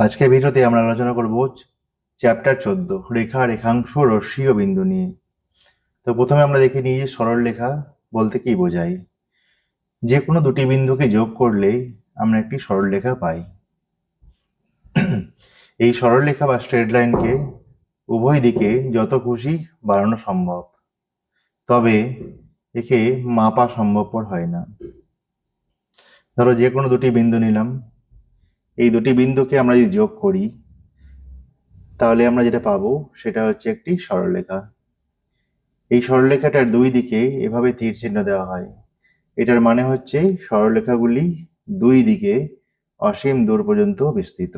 আজকের ভিডিওতে আমরা আলোচনা করব চ্যাপ্টার চোদ্দ, রেখা, রেখাংশ, রশ্মি ও বিন্দু নিয়ে। তো প্রথমে আমরা দেখে নিই যে সরল রেখা বলতে কি বোঝায়। যে কোনো দুটি বিন্দুকে যোগ করলে আমরা একটি সরল রেখা পাই। এই সরল রেখা বা স্ট্রেট লাইনকে উভয় দিকে যত খুশি বাড়ানো সম্ভব। তবে একে মাপা সম্ভবপর হয় না। ধরো যে কোনো দুটি বিন্দু নিলাম। এই দুটি বিন্দুকে আমরা যদি যোগ করি, তাহলে আমরা যেটা পাবো সেটা হচ্ছে একটি সরলরেখা। এই সরলরেখাটার দুই দিকে এভাবে তীর চিহ্ন দেওয়া হয়। এটার মানে হচ্ছে সরলরেখাগুলি দুই দিকে অসীম দূর পর্যন্ত বিস্তৃত।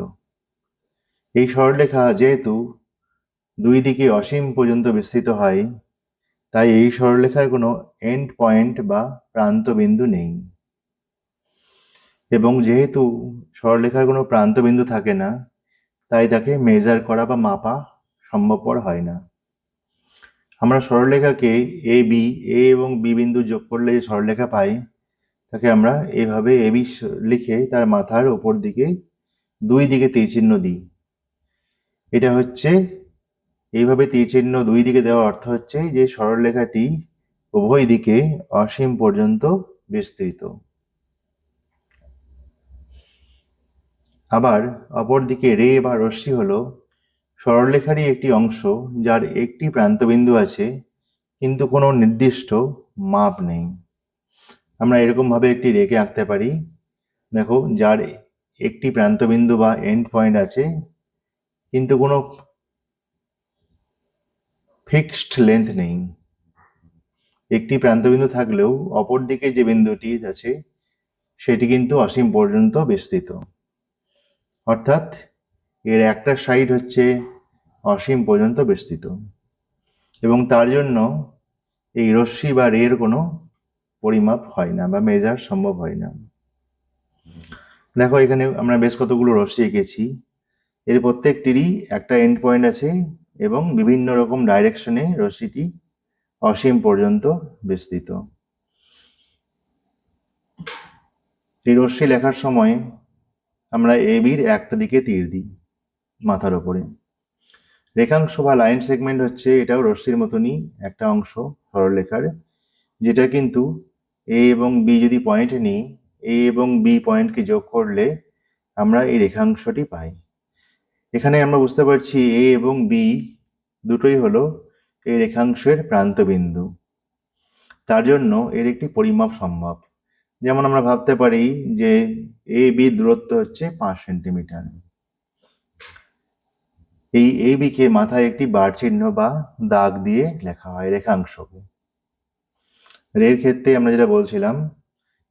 এই সরলরেখা যেহেতু দুই দিকে অসীম পর্যন্ত বিস্তৃত হয়, তাই এই সরলরেখার কোনো এন্ড পয়েন্ট বা প্রান্ত বিন্দু নেই। এবং যেহেতু সরলরেখার কোনো প্রান্ত বিন্দু থাকে না, তাই তাকে মেজার করা বা মাপা সম্ভবপর হয় না। আমরা সরলরেখাকে এ বি এ এবং বি বিন্দু যোগ করলে যে সরলরেখা পাই, তাকে আমরা এভাবে এ বি লিখে তার মাথার ওপর দিকে, দুই দিকে তীরচিহ্ন দিই। এটা হচ্ছে, এইভাবে তীরচিহ্ন দুই দিকে দেওয়ার অর্থ হচ্ছে যে সরলরেখাটি উভয় দিকে অসীম পর্যন্ত বিস্তৃত। আবার অপরদিকে রে বা রশ্মি হল সরলরেখারই একটি অংশ যার একটি প্রান্তবিন্দু আছে, কিন্তু কোনো নির্দিষ্ট মাপ নেই। আমরা এরকমভাবে একটি রেখে আঁকতে পারি। দেখো, যার একটি প্রান্তবিন্দু বা এন্ড পয়েন্ট আছে, কিন্তু কোনো ফিক্সড লেন্থ নেই। একটি প্রান্তবিন্দু থাকলেও অপর দিকে যে বিন্দুটি আছে, সেটি কিন্তু অসীম পর্যন্ত বিস্তৃত। অর্থাৎ এর একটা সাইড হচ্ছে অসীম পর্যন্ত বিস্তৃত এবং তার জন্য এই রশ্মি বা রের কোনো পরিমাপ হয় না বা মেজার সম্ভব হয় না। দেখো, এখানে আমরা বেশ কতগুলো রশ্মি এঁকেছি। এর প্রত্যেকটিরই একটা এন্ড পয়েন্ট আছে এবং বিভিন্ন রকম ডাইরেকশনে রশ্মিটি অসীম পর্যন্ত বিস্তৃত এই রশ্মি লেখার সময় আমরা এ বির একটা দিকে তীর দিই মাথার ওপরে রেখাংশ বা লাইন সেগমেন্ট হচ্ছে এটাও রশ্মির মতনই একটা অংশ সরলরেখার, যেটা কিন্তু এ এবং বি যদি পয়েন্ট নিই এ এবং বি পয়েন্টকে যোগ করলে আমরা এই রেখাংশটি পাই। এখানে আমরা বুঝতে পারছি এ এবং বি দুটোই হলো এই রেখাংশের প্রান্তবিন্দু। তার জন্য এর একটি পরিমাপ সম্ভব। যেমন আমরা ভাবতে পারি যে এ বি দূরত্ব হচ্ছে পাঁচ সেন্টিমিটার। এই এ বিকে মাথায় একটি বার চিহ্ন বা দাগ দিয়ে লেখা হয় রেখাংশকে রের ক্ষেত্রে আমরা যেটা বলছিলাম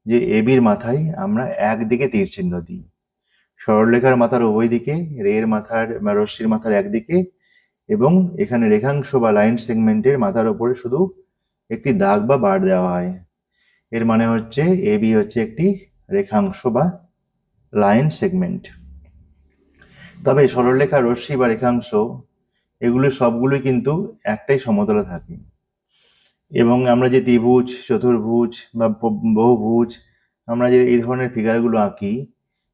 যে এ বির মাথায় আমরা একদিকে তীর চিহ্ন দিই। সরলরেখার মাথার উভয় দিকে, রের মাথার, রশ্মির মাথার একদিকে এবং এখানে রেখাংশ বা লাইন সেগমেন্টের মাথার ওপরে শুধু একটি দাগ বা বার দেওয়া হয়। এর মানে হচ্ছে এ, বি হচ্ছে একটি রেখাংশ বা লাইন সেগমেন্ট। তবে সরলরেখা, রশ্মি বা রেখাংশ, এগুলো সবগুলোই কিন্তু একটাই সমতলে থাকে। এবং আমরা যে ত্রিভুজ, চতুর্ভুজ বা বহুভুজ, আমরা যে এই ধরনের ফিগারগুলো আঁকি,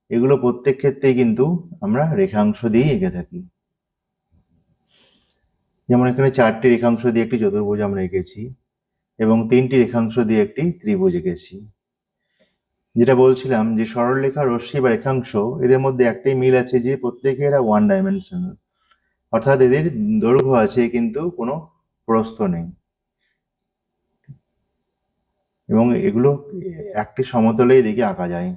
এগুলো প্রত্যেক ক্ষেত্রেই কিন্তু আমরা রেখাংশ দিয়েই এঁকে থাকি। যেমন এখানে চারটি রেখাংশ দিয়ে একটি চতুর্ভুজ আমরা এঁকেছি। এবং তিনটি রেখাংশ দিয়ে একটি ত্রিভুজ এঁকেছি। যেটা বলছিলাম যে সরলরেখা, রশ্মি বা রেখাংশ, এদের মধ্যে একটাই মিল আছে যে প্রত্যেকে এরা ওয়ান ডাইমেনশনাল অর্থাৎ এদের দৈর্ঘ্য আছে কিন্তু কোনো প্রস্থ নেই। এবং এগুলো একটি সমতলেই দিকে আঁকা যায়।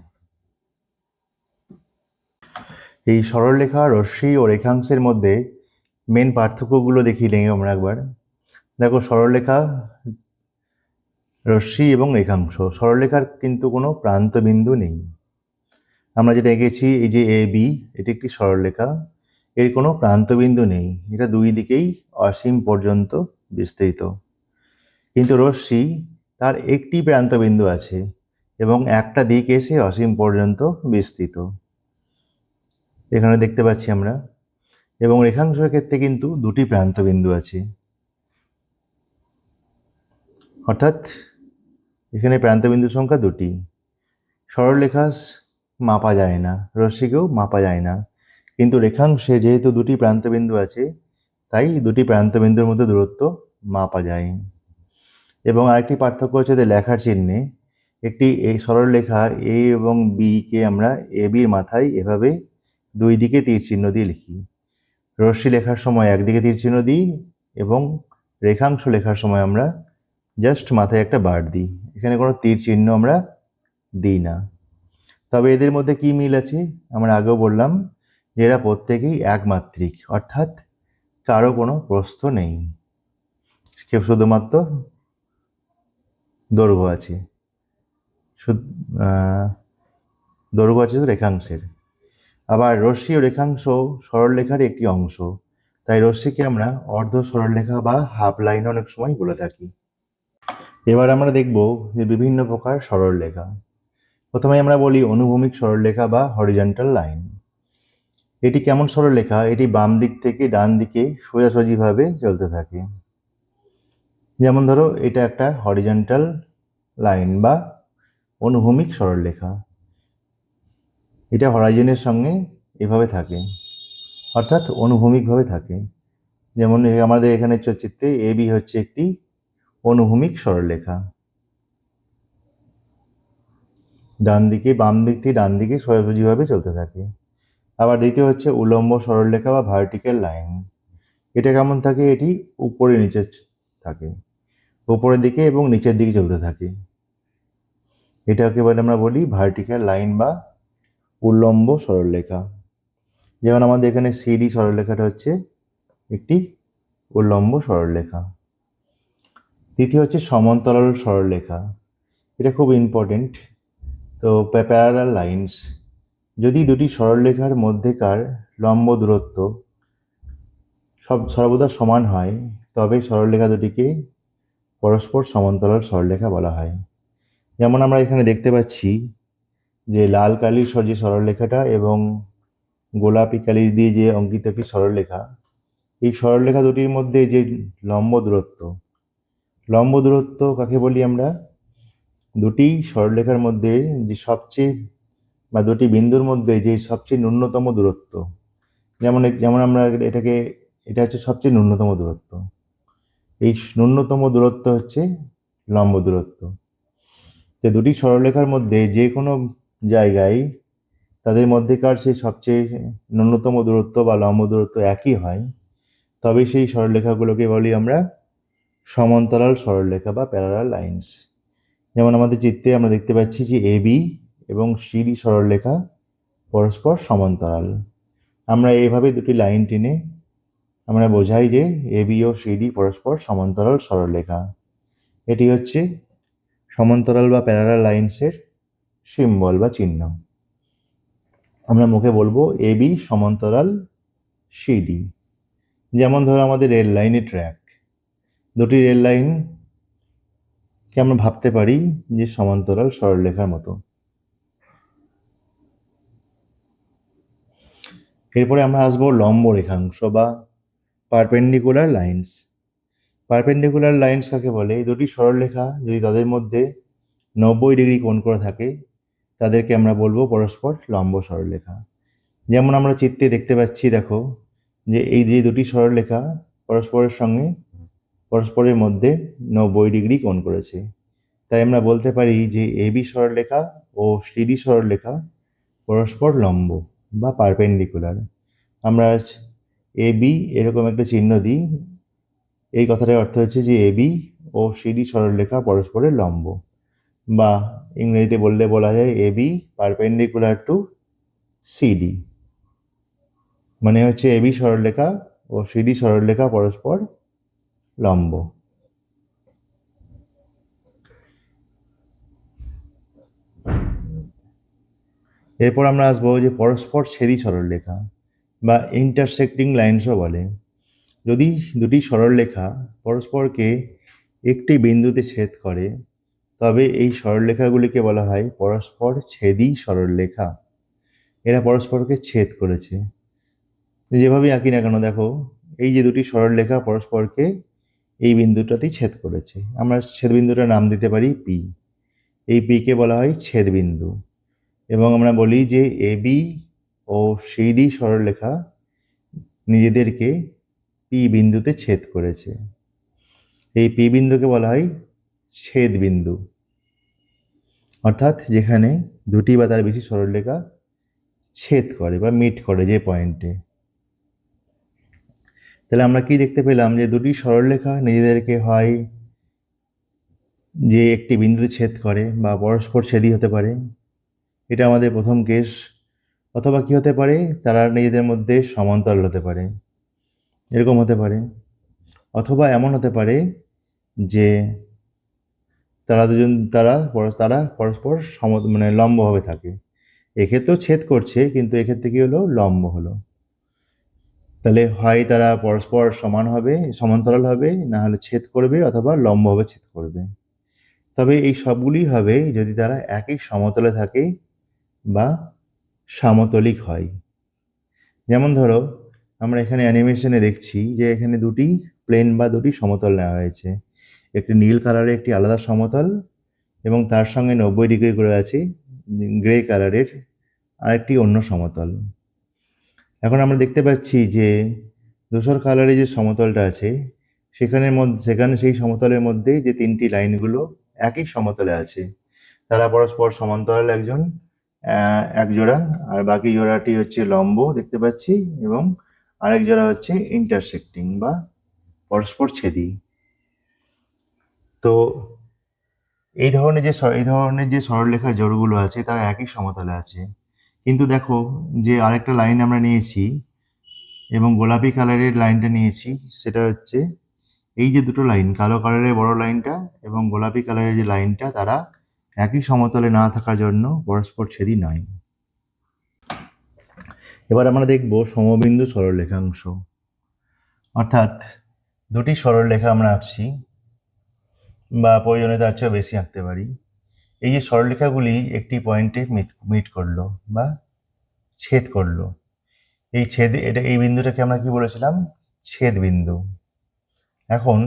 এই সরলরেখা, রশ্মি ও রেখাংশের মধ্যে মেন পার্থক্যগুলো দেখি নেই আমরা একবার। দেখো, সরলরেখা রশ্মি এবং রেখাংশ। সরলরেখার কিন্তু কোনো প্রান্ত বিন্দু নেই। আমরা যেটা এঁকেছি, এই যে এ, বি, এটি একটি সরলরেখা। এর কোনো প্রান্তবিন্দু নেই। এটা দুই দিকেই অসীম পর্যন্ত বিস্তৃত। কিন্তু রশ্মি, তার একটি প্রান্তবিন্দু আছে এবং একটা দিক এসে অসীম পর্যন্ত বিস্তৃত। এখানে দেখতে পাচ্ছি আমরা। এবং রেখাংশের ক্ষেত্রে কিন্তু দুটি প্রান্তবিন্দু আছে। অর্থাৎ এখানে প্রান্তবিন্দু সংখ্যা দুটি। সরলরেখা মাপা যায় না, রশ্মিকেও মাপা যায় না। কিন্তু রেখাংশে যেহেতু দুটি প্রান্তবিন্দু আছে, তাই দুটি প্রান্তবিন্দুর মধ্যে দূরত্ব মাপা যায়। এবং আরেকটি পার্থক্য হচ্ছে যে লেখার চিহ্নে একটি এই সরলরেখা এ এবং বি কে আমরা এ বির মাথায় এভাবে দুই দিকে তীর চিহ্ন দিয়ে লিখি। রশ্মি লেখার সময় একদিকে তীর চিহ্ন দিই এবং রেখাংশ লেখার সময় আমরা জাস্ট মাথায় একটা বার দিই। এখানে কোনো তীর চিহ্ন আমরা দিই না। তবে এদের মধ্যে কি মিল আছে? আমরা আগেও বললাম যে এরা প্রত্যেকেই একমাত্রিক, অর্থাৎ কারও কোনো প্রস্থ নেই। কেউ শুধুমাত্র দৈর্ঘ্য আছে। দৈর্ঘ্য আছে রেখাংশের। আবার রশ্মি ও রেখাংশ সরলরেখার একটি অংশ। তাই রশ্মিকে আমরা অর্ধ সরলরেখা বা হাফ লাইন অনেক সময় বলে থাকি। এবার আমরা দেখব যে বিভিন্ন প্রকার সরলরেখা। প্রথমে আমরা বলি অনুভূমিক সরলরেখা বা হরিজন্টাল লাইন এটি কেমন সরলরেখা? এটি বাম দিক থেকে ডান দিকে সোজাসুজিভাবে চলতে থাকে। যেমন ধরো, এটা একটা হরিজন্টাল লাইন বা অনুভূমিক সরলরেখা। এটা হরাইজনের সঙ্গে এভাবে থাকে, অর্থাৎ অনুভূমিকভাবে থাকে। যেমন আমাদের এখানে চিত্রে এ বি হচ্ছে একটি অনুভূমিক সরলরেখা ডান দিকে বাম দিক থেকে ডান দিকে সোজাসুজিভাবে চলতে থাকে। আবার দ্বিতীয় হচ্ছে উলম্ব সরলরেখা বা ভার্টিক্যাল লাইন এটা কেমন থাকে? এটি উপরে নিচে থাকে। উপরের দিকে এবং নিচের দিকে চলতে থাকে। এটাকে বলে আমরা বলি ভার্টিক্যাল লাইন বা উল্লম্ব সরলরেখা যেমন আমাদের এখানে সিডি সরলরেখাটা হচ্ছে একটি উল্লম্ব সরলরেখা তৃতীয় হচ্ছে সমান্তরাল সরলরেখা। এটা খুব ইম্পর্টেন্ট তো প্যারালাল লাইন্স যদি দুটি সরলরেখার মধ্যেকার লম্ব দূরত্ব সব সর্বদা সমান হয়, তবে সরলরেখা দুটিকে পরস্পর সমান্তরাল সরলরেখা বলা হয়। যেমন আমরা এখানে দেখতে পাচ্ছি যে লাল কালির যে সরলরেখাটা এবং গোলাপি কালির দিয়ে যে অঙ্কিত একটি সরলরেখা, এই সরলরেখা দুটির মধ্যে যে লম্ব দূরত্ব লম্ব দূরত্ব কাকে বলি আমরা? দুটি সরলরেখার মধ্যে যে সবচেয়ে বা দুটি বিন্দুর মধ্যে যে সবচেয়ে ন্যূনতম দূরত্ব। যেমন যেমন আমরা এটাকে, এটা হচ্ছে সবচেয়ে ন্যূনতম দূরত্ব। এই ন্যূনতম দূরত্ব হচ্ছে লম্ব দূরত্ব। যে দুটি সরলরেখার মধ্যে যে কোনো জায়গায় তাদের মধ্যেকার সেই সবচেয়ে ন্যূনতম দূরত্ব বা লম্ব দূরত্ব একই হয়। তবে সেই সরলরেখাগুলোকে বলি আমরা সমান্তরাল, সরলরেখা বা প্যারালাল লাইন্স যেমন আমাদের চিত্রে আমরা দেখতে পাচ্ছি যে এবি এবং সিডি সরলরেখা, পরস্পর সমান্তরাল। আমরা এইভাবে দুটি লাইন টেনে আমরা বোঝাই যে এবি ও সিডি পরস্পর সমান্তরাল, সরলরেখা। এটি হচ্ছে সমান্তরাল বা প্যারালাল লাইন্সের সিম্বল বা চিহ্ন। আমরা মুখে বলব এবি সমান্তরাল সিডি যেমন ধরো আমাদের রেল লাইনের ট্র্যাক দুটি রেল লাইনকে আমরা ভাবতে পারি যে সমান্তরাল সরলরেখার মতো। এরপরে আমরা আসব লম্ব রেখাংশ বা পারপেন্ডিকুলার লাইন্স পারপেন্ডিকুলার লাইন্স কাকে বলে? এই দুটি সরলরেখা যদি তাদের মধ্যে নব্বই ডিগ্রি কোণ করে থাকে, তাদেরকে আমরা বলব পরস্পর লম্ব সরলরেখা। যেমন আমরা চিত্রে দেখতে পাচ্ছি, দেখো, যে এই যে দুটি সরলরেখা পরস্পরের সঙ্গে পরস্পরের মধ্যে নব্বই ডিগ্রি কোণ করেছে। তাই আমরা বলতে পারি যে এবি সরলরেখা ও সিডি সরলরেখা পরস্পর লম্ব বা পারপেন্ডিকুলার। আমরা এবি এরকম একটা চিহ্ন দিই। এই কথাটার অর্থ হচ্ছে যে এবি ও সিডি সরলরেখা পরস্পরের লম্ব বা ইংরেজিতে বললে বলা যায় এবি পারপেন্ডিকুলার টু সিডি মানে হচ্ছে এবি সরলরেখা ও সিডি সরলরেখা পরস্পর লম্ব। এরপর আমরা আসব যে পরস্পর ছেদি সরলরেখা বা ইন্টারসেক্টিং লাইন্সও বলে। যদি দুটি সরলরেখা পরস্পরকে একটি বিন্দুতে ছেদ করে, তবে এই সরলরেখাগুলিকে বলা হয় পরস্পর ছেদি সরলরেখা এরা পরস্পরকে ছেদ করেছে। যেভাবেই আঁকি না কেন, দেখো, এই যে দুটি সরলরেখা পরস্পরকে এই বিন্দুটাতেই ছেদ করেছে। আমরা ছেদ বিন্দুটার নাম দিতে পারি পি এই পিকে বলা হয় ছেদ বিন্দু এবং আমরা বলি যে এবি ও ও সিডি সরলরেখা নিজেদেরকে পি বিন্দুতে ছেদ করেছে। এই পি বিন্দুকে বলা হয় ছেদ বিন্দু অর্থাৎ যেখানে দুটি বা তার বেশি সরলরেখা ছেদ করে বা মিট করে যে পয়েন্টে তাহলে আমরা কি দেখতে পেলাম? যে দুটি সরলরেখা নিজেদেরকে হয় যে একটি বিন্দুতে ছেদ করে বা পরস্পর ছেদই হতে পারে। এটা আমাদের প্রথম কেস অথবা কি হতে পারে? তারা নিজেদের মধ্যে সমান্তরাল হতে পারে। এরকম হতে পারে। অথবা এমন হতে পারে যে তারা দুজন, তারা তারা পরস্পর সম মানে লম্বভাবে থাকে। এক্ষেত্রেও ছেদ করছে, কিন্তু এক্ষেত্রে কী হলো? লম্ব হলো। তাহলে হয় তারা পরস্পর সমান হবে, সমান্তরাল হবে, না হলে ছেদ করবে অথবা লম্বভাবে ছেদ করবে। তবে এই সবগুলি হবে যদি তারা একই সমতলে থাকে বা সামতলিক হয়। যেমন ধরো, আমরা এখানে অ্যানিমেশনে দেখছি যে এখানে দুটি প্লেন বা দুটি সমতল নেওয়া হয়েছে। একটি নীল কালারের একটি আলাদা সমতল এবং তার সঙ্গে নব্বই ডিগ্রি করে আছে গ্রে কালারের আরেকটি অন্য সমতল। এখন আমরা দেখতে পাচ্ছি যে ধূসর কালারের যে সমতলটা আছে সেখানের মধ্যে সেখানে সেই সমতলের মধ্যে যে তিনটি লাইনগুলো একই সমতলে আছে। তারা পরস্পর সমান্তরাল একজন এক জোড়া, আর বাকি জোড়াটি হচ্ছে লম্ব দেখতে পাচ্ছি, এবং আরেক জোড়া হচ্ছে ইন্টারসেক্টিং বা পরস্পর ছেদি। তো এই ধরনের যে এই ধরনের যে সরলরেখার জোড়গুলো আছে, তারা একই সমতলে আছে। কিন্তু দেখো যে আরেকটা লাইন আমরা নিয়েছি এবং গোলাপি কালারের লাইনটা নিয়েছি, সেটা হচ্ছে এই যে দুটো লাইন কালো কালারের বড় লাইনটা এবং গোলাপি কালারের যে লাইনটা তারা একই সমতলে না থাকার জন্য পরস্পর ছেদি নয়। এবার আমরা দেখব সমবিন্দু সরলরেখাংশ। অর্থাৎ দুটি সরলরেখা আমরা আঁকছি বা প্রয়োজনে তার চেয়েও বেশি আঁকতে পারি। এই যে সরলরেখাগুলি একটি পয়েন্টে মিট করল বা ছেদ করল, এই ছেদ, এটা এই বিন্দুটাকে আমরা কি বলেছিলাম? ছেদ বিন্দু এখন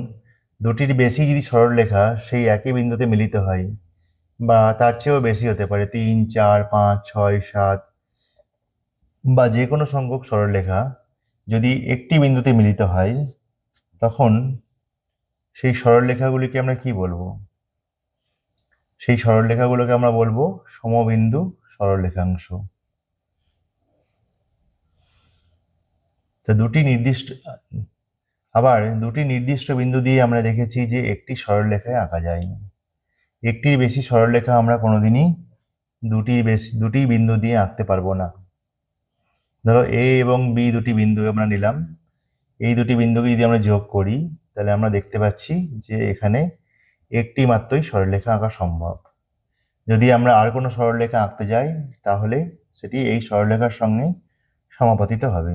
দুটির বেশি যদি সরলরেখা সেই একই বিন্দুতে মিলিত হয় বা তার চেয়েও বেশি হতে পারে, তিন, চার, পাঁচ, ছয়, সাত বা যে কোনো সংখ্যক সরলরেখা যদি একটি বিন্দুতে মিলিত হয়, তখন সেই সরলরেখাগুলিকে আমরা কি বলব? সেই সরলরেখাগুলোকে আমরা বলব সমবিন্দু সরলরেখাংশ। তো দুটি নির্দিষ্ট, আবার দুটি নির্দিষ্ট বিন্দু দিয়ে আমরা দেখেছি যে একটি সরলরেখায় আঁকা যায় একটির বেশি সরলরেখা আমরা কোনোদিনই দুটির বেশি, দুটি বিন্দু দিয়ে আঁকতে পারব না। ধরো এ এবং বি দুটি বিন্দু আমরা নিলাম। এই দুটি বিন্দুকে যদি আমরা যোগ করি, তাহলে আমরা দেখতে পাচ্ছি যে এখানে একটি মাত্রই সরলরেখা আঁকা সম্ভব। যদি আমরা আর কোনো সরলরেখা আঁকতে যাই, তাহলে সেটি এই সরলরেখার সঙ্গে সমাপতিত হবে।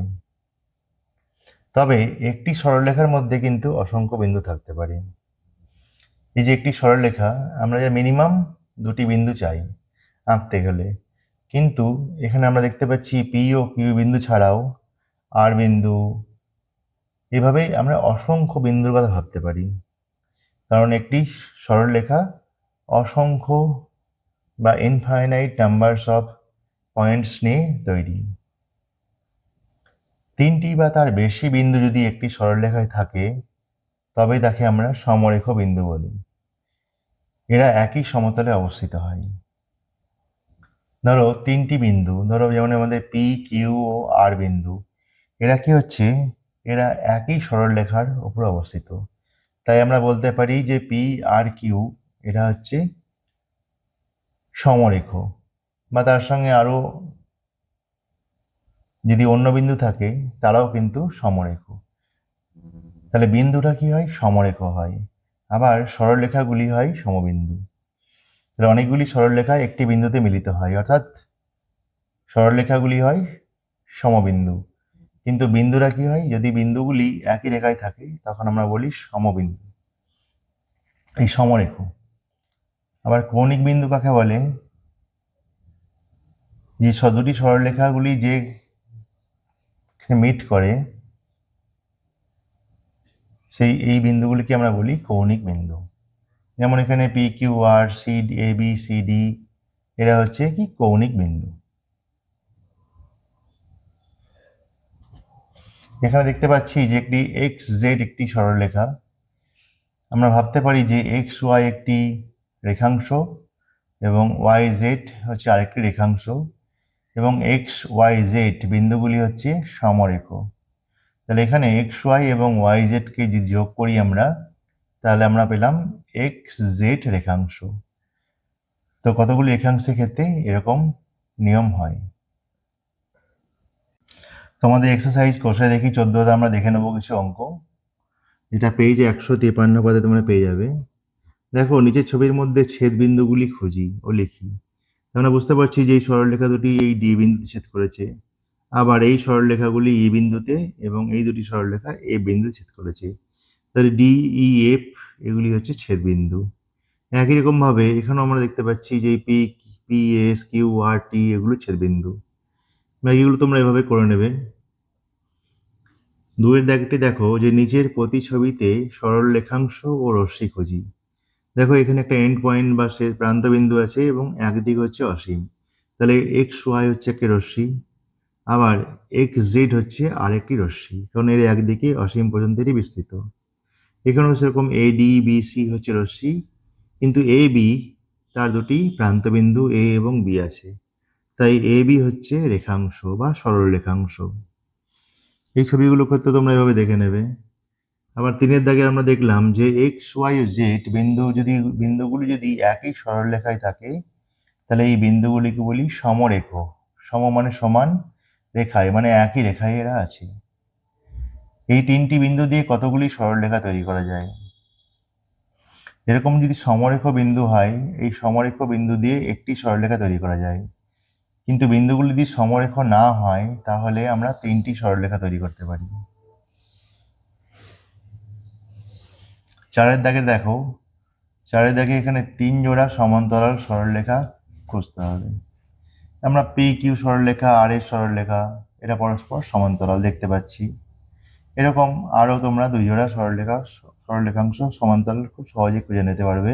তবে একটি সরলরেখার মধ্যে কিন্তু অসংখ্য বিন্দু থাকতে পারে। এই যে একটি সরলরেখা আমরা যে মিনিমাম দুটি বিন্দু চাই আঁকতে গেলে, কিন্তু এখানে আমরা দেখতে পাচ্ছি পি ও কিউ বিন্দু ছাড়াও আর বিন্দু। এভাবেই আমরা অসংখ্য বিন্দুর কথা ভাবতে পারি। কারণ একটি সরলরেখা অসংখ্য বা ইনফাইনাইট নাম্বারস অফ পয়েন্টস নিয়ে তৈরি। তিনটি বা তার বেশি বিন্দু যদি একটি সরলরেখায় থাকে, তবে তাকে আমরা সমরেখ বিন্দু বলি। এরা একই সমতলে অবস্থিত হয়। ধরো তিনটি বিন্দু, ধরো যেমন আমাদের পি কিউ ও আর বিন্দু, এরা কি হচ্ছে? এরা একই সরলরেখার উপর অবস্থিত। তাই আমরা বলতে পারি যে পি আর কিউ এটা হচ্ছে সমরেখ। বা তার সঙ্গে আরও যদি অন্য বিন্দু থাকে, তারাও কিন্তু সমরেখ। তাহলে বিন্দুটা কি হয়? সমরেখ হয়। আবার সরলরেখাগুলি হয় সমবিন্দু। তাহলে অনেকগুলি সরলরেখা একটি বিন্দুতে মিলিত হয়। অর্থাৎ সরলরেখাগুলি হয় সমবিন্দু। কিন্তু বিন্দুরা কি হয়? যদি বিন্দুগুলি একই রেখায় থাকে, তখন আমরা বলি সমবিন্দু। এই সমরেখ। আবার কৌণিক বিন্দু কাকে বলে? যে দুটি সরলরেখাগুলি যে মিট করে, সেই এই বিন্দুগুলিকে আমরা বলি কৌণিক বিন্দু। যেমন এখানে P Q R C A B C D এরা হচ্ছে কি? কৌণিক বিন্দু। এখানে দেখতে পাচ্ছি যে একটি এক্স জেড একটি সরলরেখা। আমরা ভাবতে পারি যে এক্স ওয়াই একটি রেখাংশ এবং ওয়াই জেড হচ্ছে আরেকটি রেখাংশ এবং এক্স ওয়াই জেড বিন্দুগুলি হচ্ছে সমরেখ। তাহলে এখানে এক্স ওয়াই এবং ওয়াই জেডকে যদি যোগ করি আমরা, তাহলে আমরা পেলাম এক্স জেড রেখাংশ। তো কতগুলি রেখাংশের ক্ষেত্রে এরকম নিয়ম হয়? তোমাদের এক্সারসাইজ কোষে দেখি চোদ্দোতে আমরা দেখে নেব কিছু অঙ্ক। এটা পেজে একশো তিপ্পান্ন পদে তোমরা পেয়ে যাবে। দেখো, নিচের ছবির মধ্যে ছেদ বিন্দুগুলি খুঁজি ও লিখি। আমরা বুঝতে পারছি যে এই সরলরেখা দুটি এই ডি বিন্দুতে ছেদ করেছে। আবার এই সরলরেখাগুলি ই বিন্দুতে এবং এই দুটি সরলরেখা এ বিন্দুতে ছেদ করেছে। তাহলে ডি ই এফ এগুলি হচ্ছে ছেদ বিন্দু একই রকমভাবে এখানেও আমরা দেখতে পাচ্ছি যে P P S Q R T এগুলো ছেদ এগুলো তোমরা এভাবে করে নেবে। দুয়ের দাগটি দেখো, যে নিচের প্রতিছবিতে সরল রেখাংশ ও রশ্মি খুঁজি। দেখো, এখানে একটা এন্ড পয়েন্ট বা সে প্রান্তবিন্দু আছে এবং একদিক হচ্ছে অসীম। তাহলে এক্স ওয়াই হচ্ছে একটি রশ্মি, আবার এক্স জেড হচ্ছে আরেকটি রশ্মি, কারণ এর একদিকে অসীম পর্যন্তই বিস্তৃত। এখানেও সেরকম এ ডি বি সি হচ্ছে রশ্মি, কিন্তু এ বি তার দুটি প্রান্তবিন্দু এ এবং বি আছে। তাই এ বি হচ্ছে রেখাংশ বা সরল রেখাংশ। এই ছবিগুলো ক্ষেত্রে তোমরা এভাবে দেখে নেবে। আবার তিনের দাগে আমরা দেখলাম যে এক্স ওয়াই ও জেড বিন্দু যদি, বিন্দুগুলি যদি একই সরলরেখায় থাকে, তাহলে এই বিন্দুগুলিকে বলি সমরেখ। সম মানে সমান রেখায় মানে একই রেখায় এরা আছে। এই তিনটি বিন্দু দিয়ে কতগুলি সরলরেখা তৈরি করা যায়? এরকম যদি সমরেখ বিন্দু হয়, এই সমরেখ বিন্দু দিয়ে একটি সরলরেখা তৈরি করা যায়। কিন্তু বিন্দুগুলি যদি সমরেখ না হয়, তাহলে আমরা তিনটি সরলরেখা তৈরি করতে পারি। চারের দাগে দেখো, চারের দাগে এখানে তিন জোড়া সমান্তরাল সরলরেখা খুঁজতে হবে। আমরা পি কিউ সরলরেখা আর এর সরলরেখা এটা পরস্পর সমান্তরাল দেখতে পাচ্ছি। এরকম আরও তোমরা দুই জোড়া সরলরেখা সরলরেখাংশ সমান্তরাল খুব সহজে খুঁজে নিতে পারবে।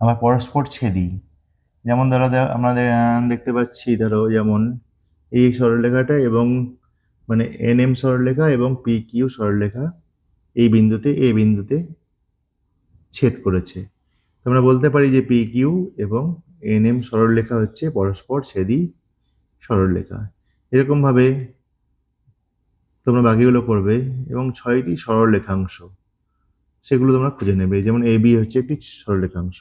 আবার পরস্পর ছেদি। যেমন ধরো আমরা দেখতে পাচ্ছি, ধরো যেমন এই সরলরেখাটা এবং মানে এন এম সরলরেখা এবং পি কিউ সরলরেখা এই বিন্দুতে, এ বিন্দুতে ছেদ করেছে। আমরা বলতে পারি যে পি কিউ এবং এন এম সরলরেখা হচ্ছে পরস্পর ছেদি সরলরেখা। এরকমভাবে তোমরা বাকিগুলো করবে এবং ছয়টি সরলরেখাংশ, সেগুলো তোমরা খুঁজে নেবে। যেমন এ বি হচ্ছে একটি সরলরেখাংশ।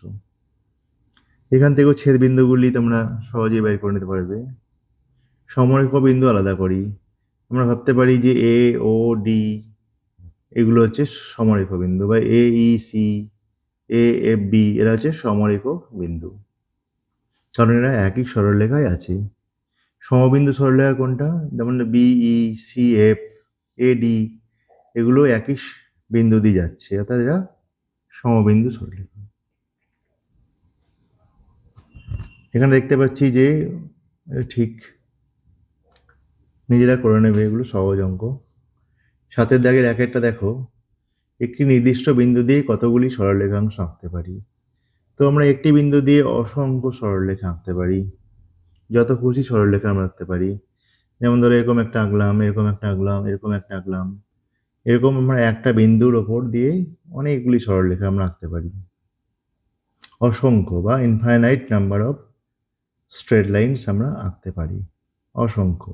এখান থেকেও ছেদ বিন্দুগুলি তোমরা সহজেই বের করে নিতে পারবে। সমরেখ বিন্দু আলাদা করি। আমরা ভাবতে পারি যে এ ও ডি এগুলো হচ্ছে সমরেখ বিন্দু বা A E C A F B এরা হচ্ছে সমরেখ বিন্দু। কারণ এরা একই সরলরেখায় আছে। সমবিন্দু সরলরেখা কোনটা? যেমন B E C F A D এগুলো একই বিন্দু দিয়ে যাচ্ছে। অর্থাৎ এরা সমবিন্দু সরলরেখা। এখানে দেখতে পাচ্ছি যে ঠিক নিজেরা করে নেবে এগুলো সহজ অঙ্ক। সাতের দাগের এক একটা দেখো, একটি নির্দিষ্ট বিন্দু দিয়ে কতগুলি সরলরেখাংশ আঁকতে পারি? তো আমরা একটি বিন্দু দিয়ে অসংখ্য সরলরেখা আঁকতে পারি, যত খুশি সরলরেখা আমরা আঁকতে পারি। যেমন ধরো, এরকম একটা আঁকলাম, এরকম একটা আঁকলাম, এরকম একটা আঁকলাম। এরকম আমরা একটা বিন্দুর ওপর দিয়ে অনেকগুলি সরলরেখা আমরা আঁকতে পারি। অসংখ্য বা infinite number of straight lines আমরা আঁকতে পারি। অসংখ্য।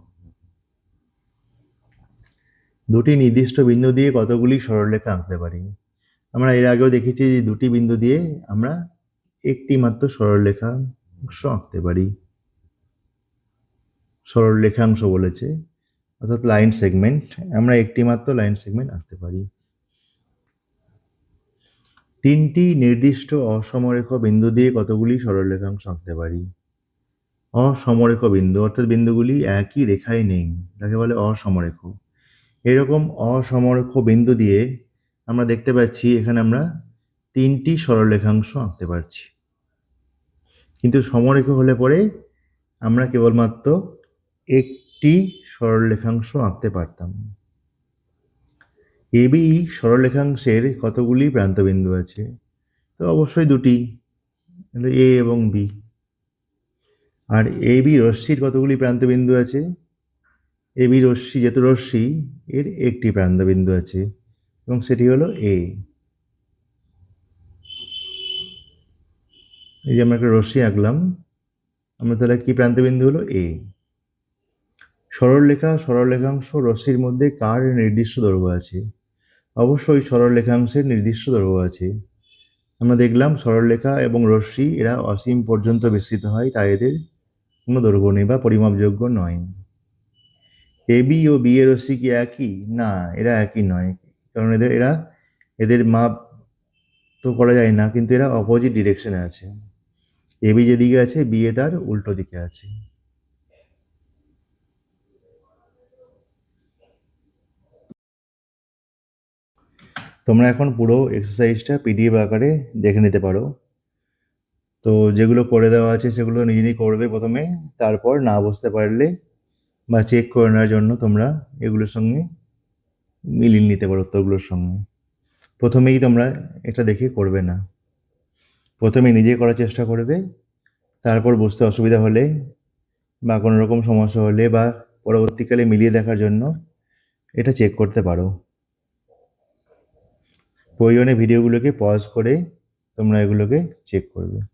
দুটি নির্দিষ্ট বিন্দু দিয়ে কতগুলি সরলরেখা আঁকতে পারি? আমরা এর আগেও দেখেছি যে দুটি বিন্দু দিয়ে আমরা একটি মাত্র সরলরেখাংশ আঁকতে পারি। সরলরেখাংশ বলেছে, অর্থাৎ লাইন সেগমেন্ট আমরা একটি মাত্র লাইন সেগমেন্ট আঁকতে পারি। তিনটি নির্দিষ্ট অসমরেখ বিন্দু দিয়ে কতগুলি সরলরেখাংশ আঁকতে পারি? অসমরেখ বিন্দু, অর্থাৎ বিন্দুগুলি একই রেখায় নেই তাকে বলে অসমরেখ। এরকম অসমরেখ বিন্দু দিয়ে আমরা দেখতে পাচ্ছি, এখানে আমরা তিনটি সরলরেখাংশ আঁকতে পারছি। কিন্তু সমরেখ হলে পরে আমরা কেবলমাত্র একটি সরলরেখাংশ আঁকতে পারতাম। এবি সরলরেখাংশের কতগুলি প্রান্তবিন্দু আছে? তো অবশ্যই দুটি, এ এবং বি। আর এ বি রশ্মির কতগুলি প্রান্তবিন্দু আছে? এ বি রশ্মি যেহেতু রশ্মি, এর একটি প্রান্তবিন্দু আছে এবং সেটি হলো এ। এই যে আমরা একটা রশ্মি আঁকলাম, আমরা তাহলে কি প্রান্তবিন্দু হলো? এ। সরলরেখা, সরলরেখাংশ রশ্মির মধ্যে কার নির্দিষ্ট দৈর্ঘ্য আছে? অবশ্যই সরলরেখাংশের নির্দিষ্ট দৈর্ঘ্য আছে। আমরা দেখলাম সরলরেখা এবং রশ্মি, এরা অসীম পর্যন্ত বিস্তৃত হয়, তাই এদের কোনো দৈর্ঘ্য নেই বা পরিমাপযোগ্য নয়। এ, বি ও বি এর রশ্মি কি একই? না, এরা একই নয়। কারণ এদের, এরা, এদের মাপ তো করা যায় না, কিন্তু এরা অপোজিট ডিরেকশনে আছে। এ, বি যেদিকে আছে, বি এ তার উল্টো দিকে আছে। তোমরা এখন পুরো এক্সারসাইজটা পিডিএফ আকারে দেখে নিতে পারো। তো যেগুলো করে দেওয়া আছে সেগুলো নিজে নিজে করবে প্রথমে, তারপর না বসতে পারলে বা চেক করে নেওয়ার জন্য তোমরা এগুলোর সঙ্গে মিলিয়ে নিতে পারো উত্তরগুলোর সঙ্গে। প্রথমেই তোমরা এটা দেখে করবে না। প্রথমে নিজে করার চেষ্টা করবে, তারপর বুঝতে অসুবিধা হলে বা কোনো রকম সমস্যা হলে বা পরবর্তীকালে মিলিয়ে দেখার জন্য এটা চেক করতে পারো। প্রয়োজনে ভিডিওগুলোকে পজ করে তোমরা এগুলোকে চেক করবে।